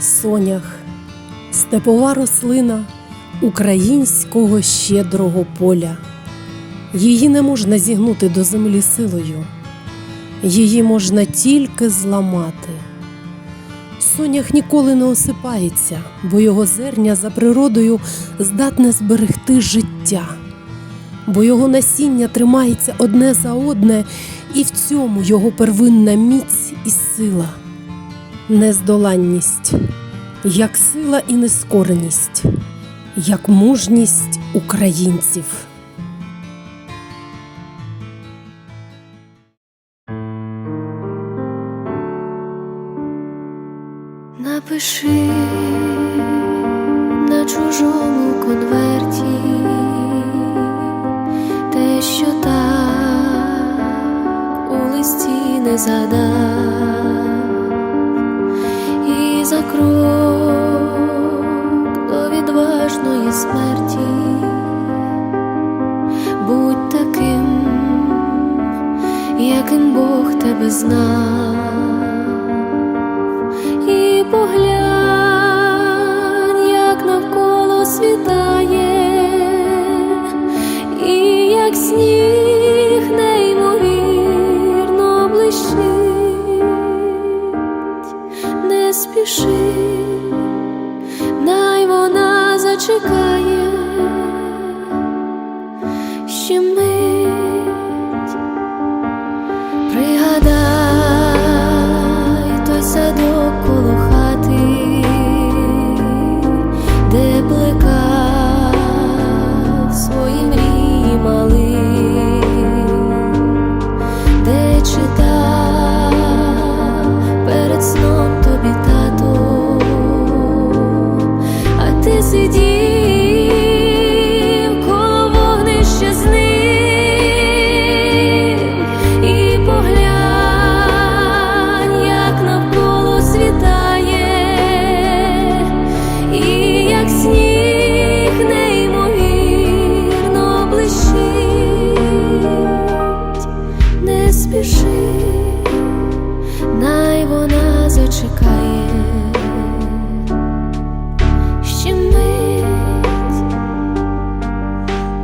Сонях степова рослина українського щедрого поля. Її не можна зігнути до землі силою, її можна тільки зламати. Сонях ніколи не осипається, бо його зерня за природою здатне зберегти життя, бо його насіння тримається одне за одне, і в цьому його первинна міць і сила, нездоланність, як сила і нескореність, як мужність українців. Напиши на чужому конверті те, що так у листі не задав, знав 是的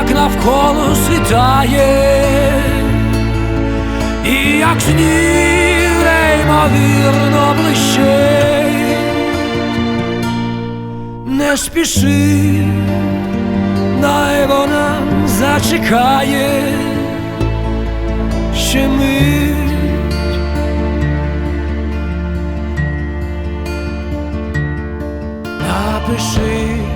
як навколо світає, і як сніг неймовірно блищить, не спіши, най вона зачекає, ще мить. Напиши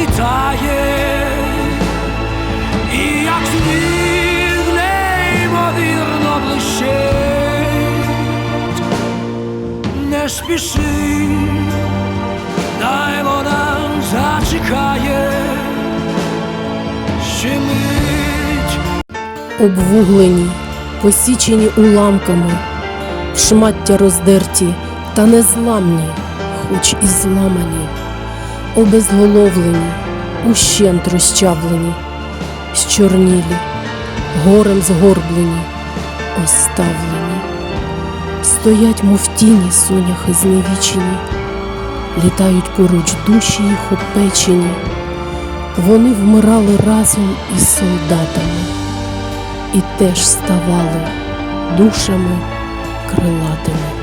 світає, і як сніг неймовірно блищить, не спіши, дай вона зачекає, ще мить. обвуглені, посічені уламками, шмаття роздерті та незламні, хоч і зламані, обезголовлені, ущент розчавлені, щорнілі, горем згорблені, оставлені, стоять, мов тіні соняхи зневічені, літають поруч душі їх опечені, вони вмирали разом із солдатами і теж ставали душами крилатими.